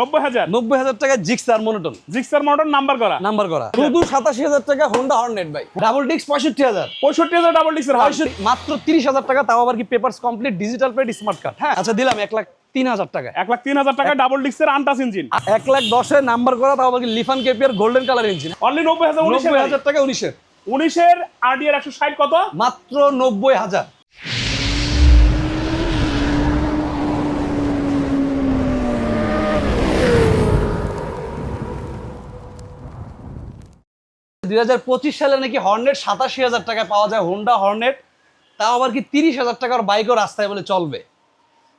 নব্বই হাজার। নব্বই হাজার টাকা Gixxer monotone. Gixxer model number করা। নাম্বার করা। শুধু সাতাশি হাজার টাকা হোন্ডা হর্নেট ভাই। ডাবল ডিস্ক পঁয়ষট্টি হাজার। পঁয়ষট্টি হাজার ডাবল ডিক্সের মাত্র তিরিশ হাজার টাকা তাও আবার কি papers complete digital plate smart card হ্যাঁ। আচ্ছা দিলাম এক লাখ তিন হাজার টাকা। এক লাখ তিন হাজার টাকা ডাবল ডিক্সের আনটাস ইঞ্জিন এক লাখ দশে নাম্বার করা তাও আবার কি Lifan KPR golden colour engine only নব্বই হাজার নব্বই হাজার টাকা উনিশের। উনিশের আরডিআর একশো ষাট কত? মাত্র নব্বই হাজার। দুই হাজার পঁচিশ সালে নাকি হর্নেট সাতাশি হাজার টাকায় পাওয়া যায় হোন্ডা হর্নেট তাও আবার কি তিরিশ হাজার টাকার বাইকও রাস্তায় বলে চলবে।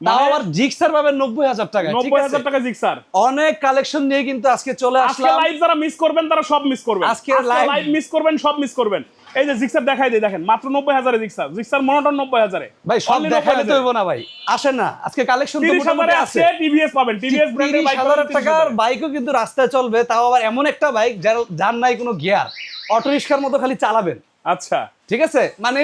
তাও মানে- আবার জিক্সার পাবেন নব্বই হাজার টাকা ঠিক নব্বই হাজার টাকা জিক্সার অনেক কালেকশন নিয়ে কিন্তু আজকে চলে আজকে লাইভ যারা মিস করবেন তারা সব মিস করবেন। আজকে আজকে লাইভ মিস করবেন সব মিস করবেন। এই যে জিক্সার দেখাই দেখেন মাত্র নব্বই হাজারে জিক্সার জিক্সার মনোটন নব্বই হাজারে। ভাই সব Only দেখাইলে তো হইব না ভাই। আসেন না আজকে কালেকশন তিরিশ হাজারে আছে আছে। টিভিএস পাবেন টিভিএস ব্র্যান্ডের বাইক হাজার টাকার বাইকও কিন্তু রাস্তায় চলবে তাও আবার এমন একটা বাইক যার যার নাই কোনো গিয়ার অটো রিক্সার মতো খালি চালাবেন। আচ্ছা। ঠিক আছে? মানে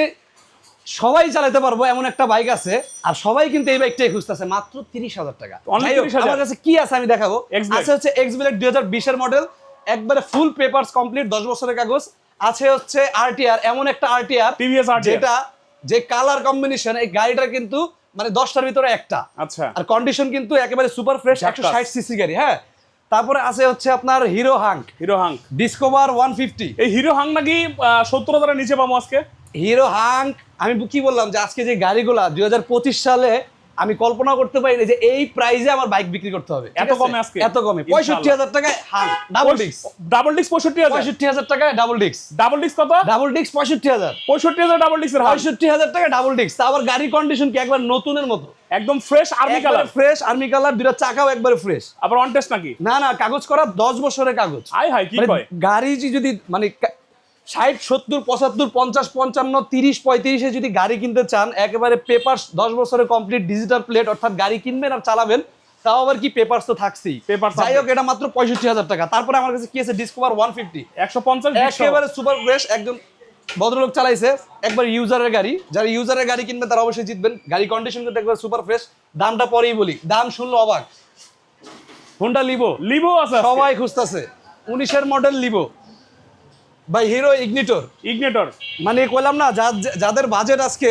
সবাই চালাতে পারব এমন একটা বাইক আছে আর সবাই কিন্তু এই বাইকটাই খুঁজতেছে মাত্র তিরিশ হাজার টাকা। Only যাই হোক, 30,000 আমার কাছে কি আছে আমি দেখাবো। আছে হচ্ছে এক্স ব্লেড দুই হাজার বিশের মডেল একবারে ফুল পেপারস কমপ্লিট দশ বছরের কাগজ। আছে হচ্ছে আরটিআর এমন একটা আরটিআর টিভিএস আর যেটা যে কালার কম্বিনেশন এই গাড়িটা কিন্তু মানে দশটার ভিতরে একটা। আচ্ছা। আর কন্ডিশন কিন্তু একেবারে সুপার ফ্রেশ। একশো ষাট সিসি গাড়ি হ্যাঁ? তারপরে আছে হচ্ছে আপনার Hero Hunk. Hero Hunk Discover one fifty এই হিরো হাং নাকি সত্তর হাজারের নিচে পাবো আজকে? হিরো হাঙ্ক আমি কি বললাম যে আজকে যে গাড়িগুলা দুই হাজার পঁচিশ সালে আমি কল্পনা করতে পারি না যে এই প্রাইজে আমার বাইক বিক্রি করতে হবে। এত কমে আজকে? এত কমে। পঁয়ষট্টি হাজার টাকায় হাঙ্ক ডাবল ডিক্স ডাবল ডিক্স পঁয়ষট্টি হাজার? পঁয়ষট্টি হাজার টাকায় ডাবল ডিক্স ডাবল ডিক্স কত? ডাবল ডিক্স পঁয়ষট্টি হাজার। পঁয়ষট্টি হাজার ডাবল হাউস পঁয়ষট্টি হাজার টাকা ডাবল ডিক্স তা আবার গাড়ির কন্ডিশন কি? একবার নতুনের মতো। একদম fresh army colour fresh army colour দুটা চাকাও একবারে ফ্রেশ আবার অন টেস্ট নাকি? না না কাগজ করা দশ বছরের কাগজ। আই হাই কি মানে কয়? গাড়ি যদি মানে ষাট সত্তর পঁচাত্তর পঞ্চাশ পঞ্চান্ন তিরিশ পঁয়ত্রিশে যদি গাড়ি কিনতে চান একেবারে পেপার দশ বছরে কমপ্লিট ডিজিটাল প্লেট অর্থাৎ গাড়ি কিনবেন আর চালাবেন তাও আবার কি পেপার তো থাকছেই। Papers যাই হোক এটা মাত্র পঁয়ষট্টি হাজার টাকা। তারপরে আমার কাছে কি আছে? ডিসকভার ওয়ান ফিফটি একশো পঞ্চাশ একেবারে সুপার ফ্রেশ একজন ভদ্রলোক চালাইছে। একবার ইউজারের গাড়ি। যারা ইউজারের গাড়ি কিনবেন তারা অবশ্যই জিতবেন। গাড়ি কন্ডিশন কিন্তু একবার সুপার ফ্রেশ দামটা পরেই বলি। দাম শুনলো অবাক। হোন্ডা লিবো লিভো আছে। সবাই খুঁজতেছে। উনিশের model Livo by Hero Ignitor Ignitor মানে কইলাম না যাদের বাজেট আজকে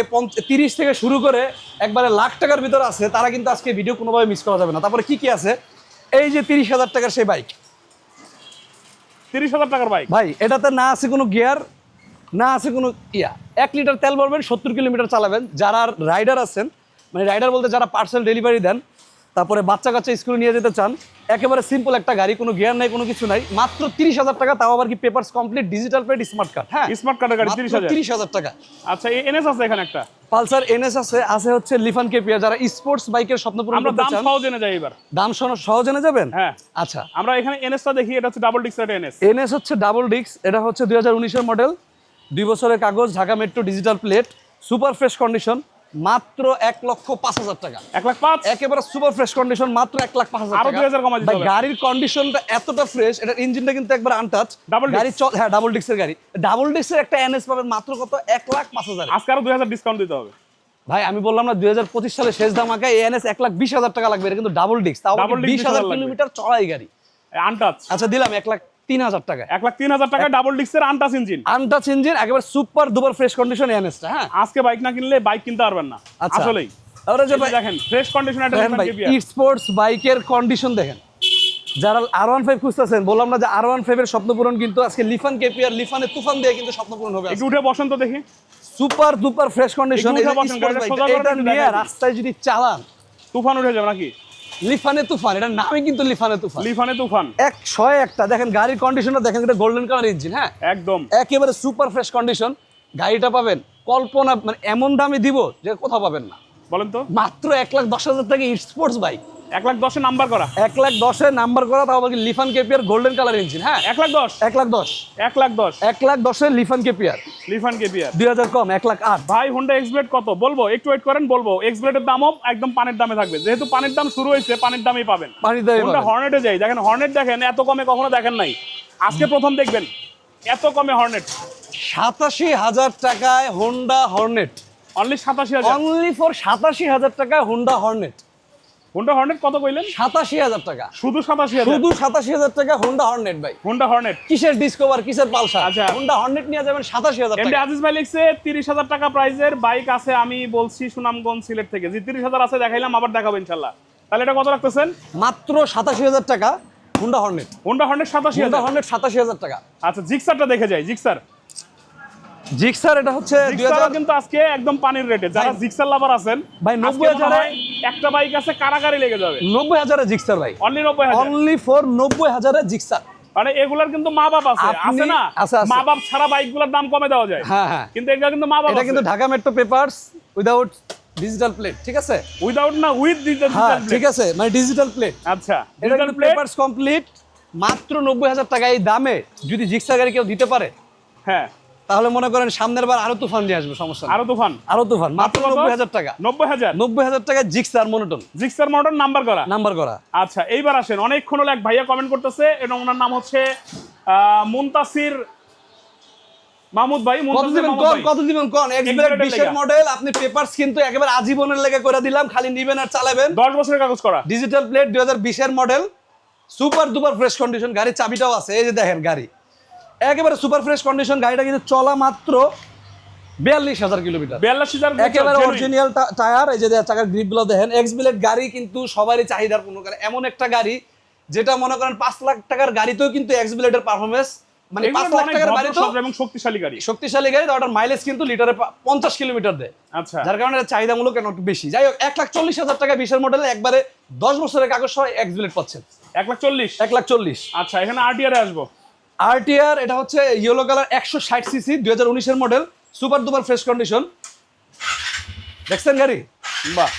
তিরিশ থেকে শুরু করে একবারে লাখ টাকার ভিতর আছে তারা কিন্তু আজকে ভিডিও কোনোভাবে মিস করা যাবে না। তারপরে কি কি আছে? এই যে তিরিশ হাজার টাকার সেই বাইক তিরিশ হাজার টাকার বাইক ভাই এটাতে না আছে কোনো গিয়ার না আছে কোনো ইয়া। এক লিটার তেল ভরবেন সত্তর কিলোমিটার চালাবেন। যারা রাইডার আছেন মানে রাইডার বলতে যারা পার্সেল ডেলিভারি দেন তারপরে বাচ্চা কাচ্চা স্কুলে নিয়ে যেতে চান একেবারে সিম্পল একটা গাড়ি কোনো গিয়ার নাই কোনো কিছু নাই। মাত্র তিরিশ হাজার টাকা তাও আবার কি papers complete digital plate smart card হ্যাঁ? স্মার্ট কার্ডের গাড়ি তিরিশ হাজার। তিরিশ হাজার টাকা। আচ্ছা এনএস আছে এখানে একটা? পালসার এনএস আছে আছে হচ্ছে লিফান কেপিয়া যারা স্পোর্টস বাইকের স্বপ্ন পূরণ আমরা করতে দাম চান সহজ জেনে যাই এবার। দাম সহ- সহজ এনে যাবেন? হ্যাঁ। আচ্ছা। আমরা এখানে এনএসটা দেখি এটা হচ্ছে ডাবল ডিক্স এটা এনএস। এনএস হচ্ছে ডাবল ডিক্স এটা হচ্ছে দুই হাজার উনিশের মডেল দুই বছরের কাগজ Dhaka metro digital plate super fresh condition মাত্র এক লক্ষ পাঁচ হাজার টাকা। এক লাখ পাঁচ? একেবারে সুপার ফ্রেশ কন্ডিশন মাত্র এক লাখ পাঁচ হাজার আরও টাকা। 2000 কমায় দিতে ভাই, হবে। গাড়ির কন্ডিশনটা এতটা ফ্রেশ এটার ইঞ্জিনটা কিন্তু একবার আনটাচ disc? গাড়ি চল হ্যাঁ ডাবল ডিস্কের গাড়ি। ডাবল ডিস্কের একটা এনএস পাবেন মাত্র কত? এক লাখ পাঁচ হাজার। আজকে আরও দুই হাজার ডিসকাউন্ট দিতে হবে। ভাই আমি বললাম না দুই হাজার পঁচিশ সালে শেষ ধামাকা এই এনএস এক লাখ বিশ হাজার টাকা লাগবে এটা কিন্তু ডাবল ডিস্ক তাও বিশ হাজার কিলোমিটার চড়াই গাড়ি। আনটাচ আচ্ছা দিলাম এক লাখ তিন হাজার টাকা এক লাখ তিন হাজার টাকা ডাবল ডিক্সের আনটাচ ইঞ্জিন আনটাচ ইঞ্জিন একেবারে সুপার দুবার ফ্রেশ কন্ডিশন এনএসটা হ্যাঁ? আজকে বাইক না কিনলে বাইক কিনতে পারবেন না। আচ্ছা। আসলেই। যে দেখেন ফ্রেশ কন্ডিশন একটা দেখেন ভাই স্পোর্টস বাইকের কন্ডিশন দেখেন। যারা আর ওয়ান ফাইভ খুঁজতেছেন বললাম না যে আর ওয়ান ফাইভ এর স্বপ্ন পূরণ কিন্তু আজকে লিফান কেপিয়ার লিফানের তুফান দিয়ে কিন্তু স্বপ্ন পূরণ হবে একটু উঠে বসেন তো দেখি। সুপার দুপার ফ্রেশ কন্ডিশন এটা নিয়ে রাস্তায় যদি চালান তুফান উঠে যাবে নাকি? লিফানে তুফান এটা নামই কিন্তু লিফানে তুফান। লিফানে তুফান। এক ছয় একটা দেখেন গাড়ির কন্ডিশনটা দেখেন এটা গোল্ডেন কালার ইঞ্জিন হ্যাঁ? একদম। একেবারে সুপার ফ্রেশ কন্ডিশন গাড়িটা পাবেন কল্পনা মানে এমন দামে দিব যে কোথাও পাবেন না। বলেন তো। মাত্র এক লাখ দশ হাজার টাকা স্পোর্টস বাইক এক লাখ দশে নাম্বার করা। এক লাখ দশে নাম্বার করা তাও আবার Lifan KPR golden colour engine হ্যাঁ? এক লাখ দশ। এক লাখ দশ। এক লাখ দশ। এক লাখ দশে লিফান কেপিয়ার। লিফান কেপিয়ার। দুই হাজার কম এক লাখ আট। ভাই হোন্ডা এক্সব্লেড কত? বলব একটু ওয়েট করেন বলব। এক্সব্লেডের দামও একদম পানির দামে থাকবে। যেহেতু পানির দাম শুরু হয়েছে পানির দামই পাবেন। পানি দেয় হোন্ডা হর্নেটে যাই। দেখেন হর্নেট দেখেন এত কমে কখনো দেখেন নাই। আজকে প্রথম দেখবেন এত কমে হর্নেট সাতাশি হাজার টাকায় হোন্ডা হর্নেট অনলি সাতাশি হাজার। অনলি ফর সাতাশি হাজার টাকায় হোন্ডা হর্নেট হোন্ডা হর্নেট কত কইলেন? সাতাশি হাজার টাকা। শুধু সাতাশি হাজার? শুধু সাতাশি হাজার টাকা হোন্ডা হর্নেট ভাই। হোন্ডা হর্নেট কিসের ডিসকভার কিসের পালসার আচ্ছা। হোন্ডা হর্নেট নিয়ে যাবেন সাতাশি হাজার এমডি আজিজ ভাই লিখছে তিরিশ হাজার টাকা প্রাইজের বাইক আছে আমি বলছি সুনামগঞ্জ সিলেট থেকে। যে তিরিশ হাজার আছে দেখাইলাম আবার দেখাবো ইনশাল্লাহ। তাহলে এটা কত রাখতেছেন? মাত্র সাতাশি হাজার টাকা হোন্ডা হর্নেট হোন্ডা হর্নেট সাতাশি হোন্ডা হাজার হর্নেট সাতাশি হাজার টাকা। আচ্ছা জিক্সারটা দেখে যাই জিক্সার জিক্সার এটা হচ্ছে কিন্তু আজকে একদম পানির রেটে যারা জিক্সার লাভার আছেন ভাই, আজকে নব্বই মনে হাজারে- হয় একটা বাইক আছে কারাগারি লেগে যাবে। নব্বই হাজারের জিক্সার ভাই। অনলি নব্বই হাজার। অনলি ফর নব্বই হাজারের জিক্সার। মানে এগুলার কিন্তু মা বাপ আছে। আছে না। মা বাপ ছাড়া বাইকগুলোর দাম কমে দেওয়া যায়। হ্যাঁ হ্যাঁ। কিন্তু এটা কিন্তু মা বাপ এটা কিন্তু Dhaka metro papers without digital plate ঠিক আছে? উইদাউট না উইথ ডিজিটাল হ্যাঁ ঠিক আছে মানে ডিজিটাল প্লেট আচ্ছা এটা ডিজিটাল কিন্তু পেপারস কমপ্লিট মাত্র নব্বই হাজার টাকা এই দামে যদি জিক্সার গাড়ি কেউ দিতে পারে। হ্যাঁ। তাহলে মনে করেন সামনের বার আরও তুফান নিয়ে আসবে সমস্যা আরও তুফান? আরও তুফান মাত্র নব্বই হাজার টাকা। নব্বই হাজার? নব্বই হাজার টাকা Gixxer monotone. Gixxer model number করা? নাম্বার করা। আচ্ছা এইবার আসেন। অনেকক্ষণ হলো এক ভাইয়া কমেন্ট করতেছে এবং ওনার নাম হচ্ছে মুনতাসির মাহমুদ ভাই কত দিবেন কোন কত দিবেন কোন এক্সপ্রেস বিশের মডেল আপনি পেপারস কিন্তু একেবারে আজীবনের লেগে করে দিলাম খালি নিবেন আর চালাবেন। দশ বছরের কাগজ করা। ডিজিটাল প্লেট দুই হাজার বিশের model super duper fresh condition গাড়ির চাবিটাও আছে এই যে দেখেন গাড়ি। একেবারে সুপার ফ্রেশ কন্ডিশন গাড়িটা কিন্তু চলা মাত্র বিয়াল্লিশ হাজার কিলোমিটার বিয়াল্লিশ হাজার একেবারে অরিজিনাল টায়ার এই যে চাকার গ্রিপগুলো দেখেন এক্স বিলেট গাড়ি কিন্তু সবারই চাহিদার পূর্ণ। করে এমন একটা গাড়ি যেটা মনে করেন পাঁচ লাখ টাকার গাড়িতেও কিন্তু এক্স বিলেটের পারফরমেন্স মানে পাঁচ লাখ টাকার গাড়ি এবং শক্তিশালী গাড়ি। শক্তিশালী গাড়ি ওটার মাইলেজ কিন্তু লিটারে পঞ্চাশ কিলোমিটার দেয়। আচ্ছা। যার কারণে কেন একটু বেশি। যাই হোক এক লাখ চল্লিশ হাজার টাকা বিশের মডেলে একবারে দশ বছরের কাগজ সহ এক্স বিলেট পাচ্ছেন। এক লাখ চল্লিশ? এক লাখ চল্লিশ। আচ্ছা এখানে আরটিআর আসব। আরটিআর এটা হচ্ছে ইয়েলো কালার একশো ষাট সিসি দুই হাজার উনিশের model super duper fresh condition দেখছেন গাড়ি? বাহ।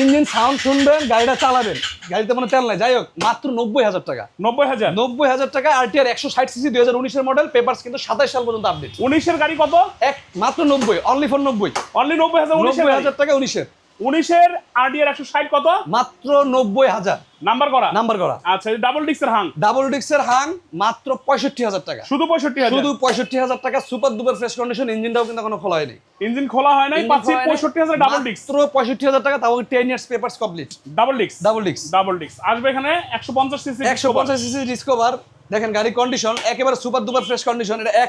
ইঞ্জিন সাউন্ড শুনবেন গাড়িটা চালাবেন। গাড়িতে কোনো তেল নাই। যাই হোক মাত্র নব্বই হাজার টাকা। নব্বই হাজার? নব্বই হাজার টাকা আর আরটিআর একশো ষাট সিসি দুই হাজার উনিশের মডেল পেপার্স কিন্তু সাতাশ সাল পর্যন্ত আপডেট উনিশের গাড়ি কত? এক মাত্র নব্বই অনলি ফর নব্বই। অনলি নব্বই হাজার নব্বই হাজার টাকা উনিশের। উনিশের আরটিআর একশো ষাট কত? মাত্র নব্বই হাজার। নাম্বার করা? নাম্বার করা। আচ্ছা ডাবল ডিক্সের হাং ডাবল ডিক্সের হাং মাত্র পঁয়ষট্টি হাজার টাকা। শুধু পঁয়ষট্টি শুধু পঁয়ষট্টি হাজার টাকা সুপার দুপার ফ্রেশ কন্ডিশন ইঞ্জিনটাও কিন্তু এখনও খোলা হয়নি। ইঞ্জিন খোলা হয় নাই পাচ্ছি পঁয়ষট্টি হাজার ডাবল ডিক্স মাত্র পঁয়ষট্টি হাজার টাকা তাও ten years papers complete double ডিক্স ডাবল ডিক্স ডাবল ডিক্স আসবে এখানে একশো পঞ্চাশ সিসি একশো পঞ্চাশ সিসি ডিসকভার দেখেন গাড়ি কন্ডিশন একেবারে সুপার দুপার ফ্রেশ কন্ডিশন এটা এক।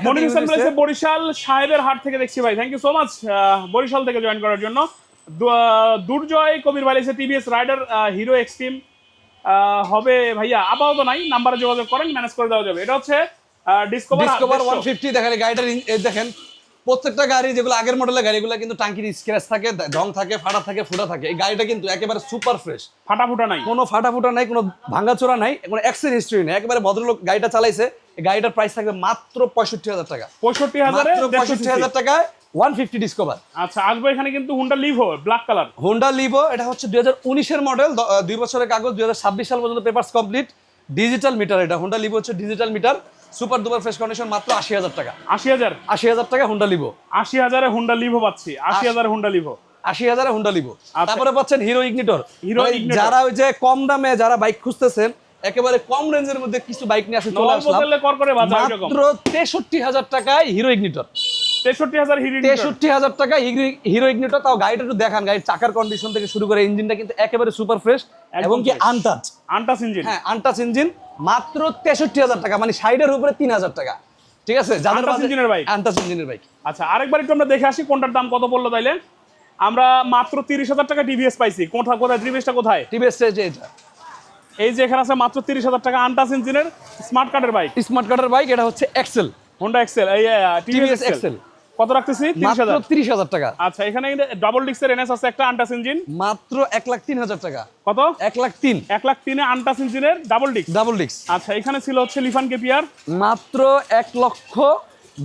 বরিশাল সাহেবের হাট থেকে দেখছি ভাই। Thank you so much Barishal থেকে জয়েন করার জন্য। দুর্জয় কবির ভাই লিখছে টিভিএস রাইডার হিরো এক্সট্রিম হবে ভাইয়া। আপাতত নাই নাম্বারে যোগাযোগ করেন ম্যানেজ করে দেওয়া যাবে। এটা হচ্ছে ডিসকভার দেখেন গাড়িটার দেখেন প্রত্যেকটা গাড়ি যেগুলো আগের মডেলের গাড়িগুলো কিন্তু টাঙ্কির স্ক্র্যাচ থাকে রং থাকে ফাটা থাকে ফুটা থাকে। এই গাড়িটা কিন্তু একেবারে সুপার ফ্রেশ ফাটাফুটা নাই। কোনো ফাটা ফুটা নাই কোনো ভাঙাচোরা নাই কোনো অ্যাক্সিডেন্ট হিস্ট্রি নেই। একেবারে ভদ্রলোক গাড়িটা চালাইছে গাড়িটার প্রাইস থাকবে মাত্র পঁয়ষট্টি হাজার টাকা। পঁয়ষট্টি হাজারে পঁয়ষট্টি হাজার টাকায় ওয়ান ফিফটি ডিসকভার আচ্ছা আসবে এখানে কিন্তু Honda Livo black colour Honda Livo এটা হচ্ছে দুই হাজার উনিশের মডেল দুই বছরের কাগজ দুই হাজার ছাব্বিশ সাল পর্যন্ত পেপার্স কমপ্লিট ডিজিটাল মিটার এটা হোন্ডা লিভো হচ্ছে digital meter super duper fresh condition মাত্র আশি হাজার টাকা। আশি হাজার? আশি হাজার টাকা হোন্ডা লিভো আশি হাজারে হুন্ডা লিভো পাচ্ছি আশি হাজারে হুন্ডা লিভো আশি হাজারে হোন্ডা লিভো আচ্ছা। তারপরে পাচ্ছেন হিরো ইগনিটর Igniter। যারা ওই যে কম দামে যারা বাইক খুঁজতেছেন একেবারে কম রেঞ্জের মধ্যে কিছু বাইক নিয়ে আসে চলে আসলাম। মাত্র তেষট্টি হাজার টাকায় হিরো ইগনিটর তেষট্টি হাজার টাকা হিরো ইগনিটর। তাও গাড়িটা একটু দেখান গাড়ির চাকার কন্ডিশন থেকে শুরু করে ইঞ্জিনটা কিন্তু একেবারে সুপার ফ্রেশ এবং কি। আনটাচ ইঞ্জিন হ্যাঁ আনটাচ ইঞ্জিন মাত্র তেষট্টি হাজার টাকা মানে সাইডের উপরে তিন হাজার টাকা। ঠিক আছে? যাদের আনটাচ ইঞ্জিনের বাইক আচ্ছা আরেকবার একটু আমরা দেখে আসি কোনটার দাম কত পড়ল তাইলে। আমরা মাত্র তিরিশ হাজার টাকা টিভিএস পাইছি। কোথা কোথায়? টিভিএসটা কোথায়? টিভিএস যে এটা এই যে এখানে আছে মাত্র তিরিশ হাজার টাকা আনটাস ইঞ্জিনের স্মার্ট কার্ডের বাইক স্মার্ট কার্ডের বাইক এটা হচ্ছে এক্সেল হোন্ডা এক্সেল এই টিভিএস এক্সেল। কত রাখতেছি? তিরিশ মাত্র হাজার। তিরিশ হাজার টাকা। আচ্ছা এখানে ডাবল ডিক্সের এনএস আছে একটা আনটাস ইঞ্জিন মাত্র এক লাখ তিন হাজার টাকা। কত? এক লাখ তিন। এক লাখ তিনে আনটাস ইঞ্জিনের ডাবল ডিক্স ডাবল ডিক্স আচ্ছা এখানে ছিল হচ্ছে লিফান কেপিয়ার মাত্র এক লক্ষ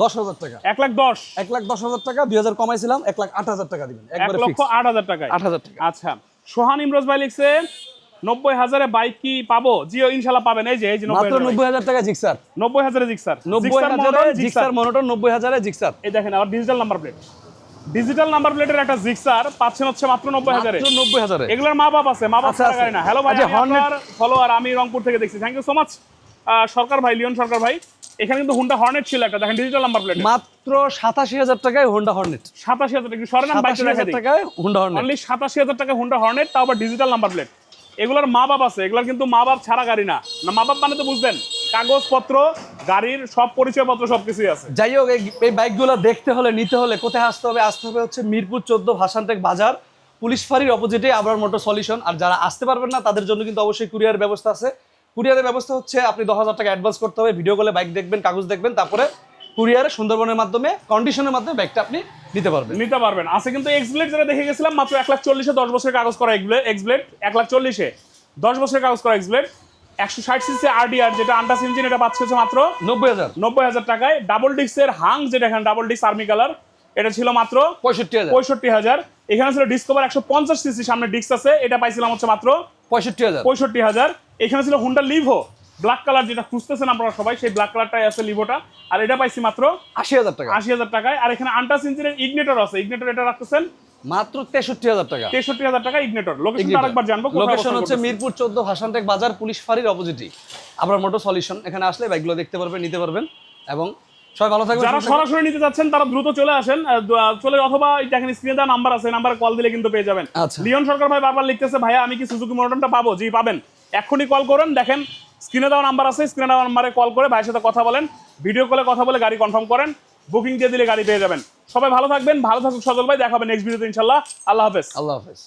দশ হাজার টাকা। এক লাখ দশ। এক লাখ দশ হাজার টাকা দুই হাজার কমাইছিলাম এক লাখ আট হাজার টাকা দিবেন। এক লক্ষ আট হাজার টাকায়। আট হাজার টাকা। আচ্ছা সোহান ইমরোজ ভাই লিখছে নব্বই হাজারে বাইক কি পাবো? জিও ইনশাল্লাহ পাবেন। এই যে এই যে মাত্র নব্বই হাজার টাকা জিক্সার নব্বই হাজারে জিক্সার নব্বই হাজারে জিক্সার। মনোটন নব্বই হাজারে জিক্সার এই দেখেন আবার digital number plate digital number প্লেটের একটা জিক্সার পাচ্ছেন হচ্ছে মাত্র নব্বই হাজারে। নব্বই হাজারে। এগুলোর মা বাপ আছে মা বাপ আচ্ছা, গাড়ি না। হ্যালো ভাই আচ্ছা, আমি ফলোয়ার আমি রংপুর থেকে দেখছি। Thank you so much Sarkar ভাই লিওন সরকার ভাই এখানে কিন্তু হুন্ডা হর্নেট ছিল একটা। দেখেন ডিজিটাল নাম্বার প্লেট মাত্র সাতাশি হাজার টাকায় হোন্ডা হর্নেট সাতাশি হাজার টাকা। সরেন বাইক টাকায় হোন্ডা হর্নেট অনলি সাতাশি হাজার টাকা হুন্ডা হর্নেট তাও আবার ডিজিটাল নাম্বার প্লেট এগুলোর মা বাপ আছে, এগুলোর কিন্তু মা বাপ ছাড়া গাড়ি না। না মা বাপ মানে তো বুঝলেন, কাগজপত্র, গাড়ির সব পরিচয়পত্র সব কিছুই আছে। যাই হোক, এই- বাইকগুলো দেখতে হলে, নিতে হলে কোথায় আসতে হবে? আসতে হবে হচ্ছে মিরপুর চোদ্দ ভাসানটেক বাজার। পুলিশ ফাঁড়ির অপোজিটে আবার মোটর সলিউশন আর যারা আসতে পারবেন না, তাদের জন্য কিন্তু অবশ্যই কুরিয়ার ব্যবস্থা আছে। কুরিয়ারের ব্যবস্থা হচ্ছে, আপনি দশ হাজার টাকা অ্যাডভান্স করতে হবে। ভিডিও কলে বাইক দেখবেন, কাগজ দেখবেন, তারপরে কুরিয়ারে সুন্দরবনের মাধ্যমে কন্ডিশনের মাধ্যমে বাইকটা আপনি নিতে পারবেন। নিতে পারবেন। আছে কিন্তু এক্সব্লেড যেটা দেখে গেছিলাম মাত্র এক লাখ চল্লিশে দশ বছরের কাগজ করা এক্সব্লেড এক লাখ চল্লিশে। দশ বছরের কাগজ করা এক্সব্লেড একশো ষাট সিসি আরডিআর যেটা আন্টাস ইঞ্জিন এটা পাচ্ছে হচ্ছে মাত্র নব্বই হাজার। নব্বই হাজার টাকায়। ডাবল ডিস্কের হাং যেটা এখানে ডাবল ডিস্ক আর্মি কালার এটা ছিল মাত্র পঁয়ষট্টি হাজার। পঁয়ষট্টি হাজার। এখানে ছিল ডিসকভার একশো পঞ্চাশ সিসি সামনে ডিস্ক আছে এটা পাইছিলাম হচ্ছে মাত্র পঁয়ষট্টি হাজার। পঁয়ষট্টি হাজার। এখানে ছিল হুন্ডা লিভো ব্ল্যাক কালার যেটা খুঁজতেছেন আপনারা সবাই সেই ব্ল্যাক কালারটাই আছে লিভোটা আর এটা পাইছি মাত্র আশি হাজার টাকা। আশি হাজার টাকায়। আর এখানে আন্টাস ইঞ্জিনের ইগনেটর আছে। ইগনেটর এটা রাখতেছেন? মাত্র তেষট্টি হাজার টাকা। তেষট্টি হাজার টাকা ইগনেটর লোকেশনটা আরেকবার জানব লোকেশন হচ্ছে মিরপুর চোদ্দ ভাসানটেক বাজার পুলিশ ফাঁড়ির অপোজিটই আবার মোটর সলিউশন এখানে আসলে বাইকগুলো দেখতে পারবেন নিতে পারবেন। এবং সবাই ভালো থাকবেন যারা সরাসরি নিতে চাচ্ছেন তারা দ্রুত চলে আসেন। চলে অথবা দেখেন স্ক্রিনে দেওয়া নাম্বার আছে নাম্বারে কল দিলে কিন্তু পেয়ে যাবেন। আচ্ছা। লিওন সরকার ভাই বারবার লিখতেছে ভাইয়া আমি কি সুজুকি মোটরটা পাবো? জি পাবেন। এখনই কল করেন দেখেন স্ক্রিনে দেওয়া নাম্বার আছে, স্ক্রিনে দেওয়া নাম্বারে কল করে ভাইয়ের সাথে কথা বলেন ভিডিও কলে কথা বলে গাড়ি কনফার্ম করেন বুকিং দিয়ে দিলে গাড়ি পেয়ে যাবেন। সবাই ভালো থাকবেন, ভালো থাকুক সজল ভাই দেখাবেন নেক্সট ভিডিওতে ইনশাল্লাহ আল্লাহ হাফেজ। আল্লাহ হাফেজ।